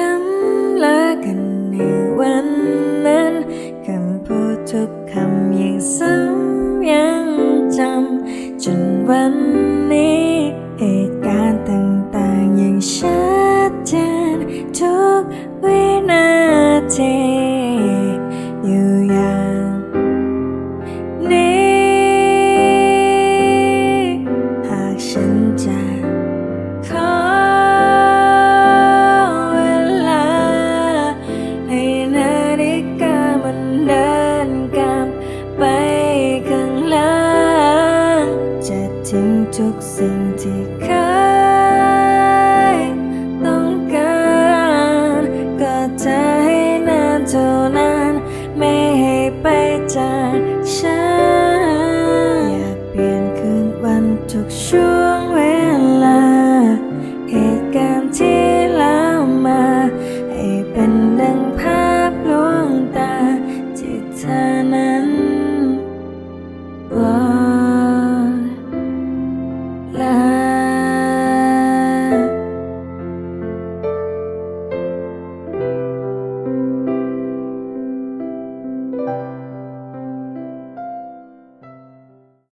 ล้ำเลากันในวันนั้นคำพูดทุกคำยังซ้ำยังจำจนวันนี้เหตุการณ์ต่างๆยังชัดเจนทุกวินาทีอยู่อย่างนี้หากฉันจะ สิ่งที่เคยต้องการก็จะให้นานเท่านั้น ไม่ให้ไปจากฉัน อยากเปลี่ยนคืนวันทุกช่วงเวลา